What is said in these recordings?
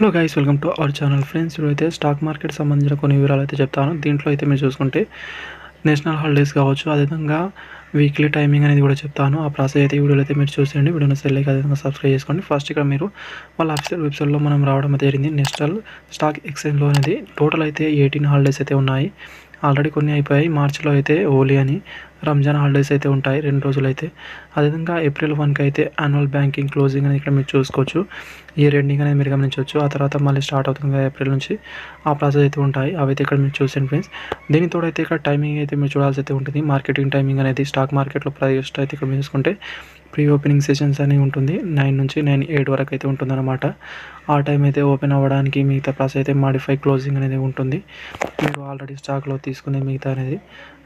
Hello guys welcome to our channel friends ఇప్పుడు అయితే stock market సంబంధించిన కొన్ని వివరాలు అయితే చెప్తాను. దీంట్లో అయితే మీరు చూసుకుంటే నేషనల్ హాలిడేస్ కావచ్చు అదేవిధంగా వీక్లీ టైమింగ్ అనేది కూడా చెప్తాను. ఆ ప్రాసెస్ అయితే వీడియోలో అయితే మీరు చూసేయండి. వీడియోని సెల్ లైక్ అదేవిధంగా సబ్స్క్రైబ్ చేసుకోండి. ఫస్ట్ ఇక్కడ మీరు వాళ్ళ అఫీషియల్ వెబ్సైట్లో మనం రావడం జరిగింది. నేషనల్ స్టాక్ ఎక్స్చేంజ్లో అనేది టోటల్ అయితే ఎయిటీన్ హాలిడేస్ అయితే ఉన్నాయి. ఆల్రెడీ కొన్ని అయిపోయాయి. మార్చిలో అయితే హోలీ అని రంజాన్ హాలిడేస్ అయితే ఉంటాయి రెండు రోజులు అయితే. అదేవిధంగా ఏప్రిల్ వన్కి అయితే యాన్యువల్ బ్యాంకింగ్ క్లోజింగ్ అనేది ఇక్కడ మీరు చూసుకోవచ్చు. ఇయర్ ఎండింగ్ అనేది మీరు గమనించవచ్చు. ఆ తర్వాత మళ్ళీ స్టార్ట్ అవుతుంది ఏప్రిల్ నుంచి. ఆ ప్రాసెస్ అయితే ఉంటాయి. అవి అయితే ఇక్కడ మీరు చూసాను ఫ్రెండ్స్ దీనితోడైతే ఇక్కడ టైమింగ్ అయితే మీరు చూడాల్సి అయితే ఉంటుంది. మార్కెటింగ్ టైమింగ్ అనేది స్టాక్ మార్కెట్లో ప్రైస్ అయితే ఇక్కడ చూసుకుంటే ప్రీ ఓపెనింగ్ సెషన్స్ అని ఉంటుంది. నైన్ నుంచి నైన్ ఎయిట్ వరకు అయితే ఉంటుందన్నమాట. ఆ టైం అయితే ఓపెన్ అవ్వడానికి మిగతా ప్రాసెస్ అయితే మాడిఫై క్లోజింగ్ అనేది ఉంటుంది. మీరు ఆల్రెడీ స్టాక్లో తీసుకునే మిగతా అనేది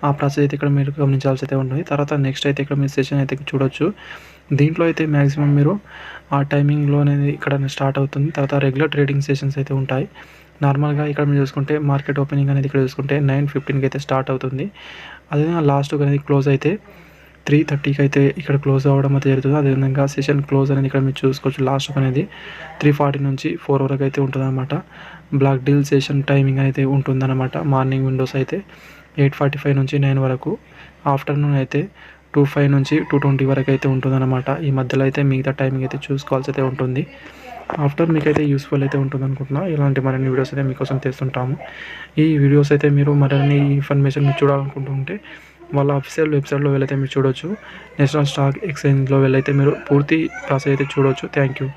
ఆ ప్రాసెస్ అయితే ఇక్కడ మీరు గమనించాల్సి అయితే ఉంటుంది. తర్వాత నెక్స్ట్ అయితే ఇక్కడ మీరు సెషన్ అయితే చూడొచ్చు. దీంట్లో అయితే మ్యాక్సిమం మీరు ఆ టైమింగ్లో అనేది ఇక్కడ స్టార్ట్ అవుతుంది. తర్వాత రెగ్యులర్ ట్రేడింగ్ సెషన్స్ అయితే ఉంటాయి. నార్మల్గా ఇక్కడ మీరు చూసుకుంటే మార్కెట్ ఓపెనింగ్ అనేది ఇక్కడ చూసుకుంటే నైన్ ఫిఫ్టీన్కి అయితే స్టార్ట్ అవుతుంది. అదేవిధంగా లాస్ట్ అనేది క్లోజ్ అయితే త్రీ థర్టీకి అయితే ఇక్కడ క్లోజ్ అవ్వడం అయితే జరుగుతుంది. అదేవిధంగా సెషన్ క్లోజ్ అనేది ఇక్కడ మీరు చూసుకోవచ్చు లాస్ట్ అనేది త్రీ ఫార్టీ నుంచి ఫోర్ వరకు అయితే ఉంటుందన్నమాట. బ్లాక్ డీల్ సెషన్ టైమింగ్ అయితే ఉంటుందన్నమాట. మార్నింగ్ విండోస్ అయితే ఎయిట్ ఫార్టీ ఫైవ్ నుంచి నైన్ వరకు. ఆఫ్టర్నూన్ అయితే టూ ఫైవ్ నుంచి టూ ట్వంటీ వరకు అయితే ఉంటుందన్నమాట. ఈ మధ్యలో అయితే మిగతా టైమింగ్ అయితే చూసుకోవాల్సి అయితే ఉంటుంది. ఆఫ్టర్ మీకైతే యూస్ఫుల్ అయితే ఉంటుంది అనుకుంటున్నా ఇలాంటి మరిన్ని వీడియోస్ అయితే మీకోసం తెస్తుంటాము. ఈ వీడియోస్ అయితే మీరు మరిన్ని ఇన్ఫర్మేషన్ మీరు చూడాలనుకుంటుంటే వాళ్ళ అఫీషియల్ వెబ్సైట్లో వెళ్ళైతే మీరు చూడొచ్చు. నేషనల్ స్టాక్ ఎక్స్చేంజ్లో వెళ్ళైతే మీరు పూర్తి ప్రాసెస్ అయితే చూడొచ్చు. Thank you.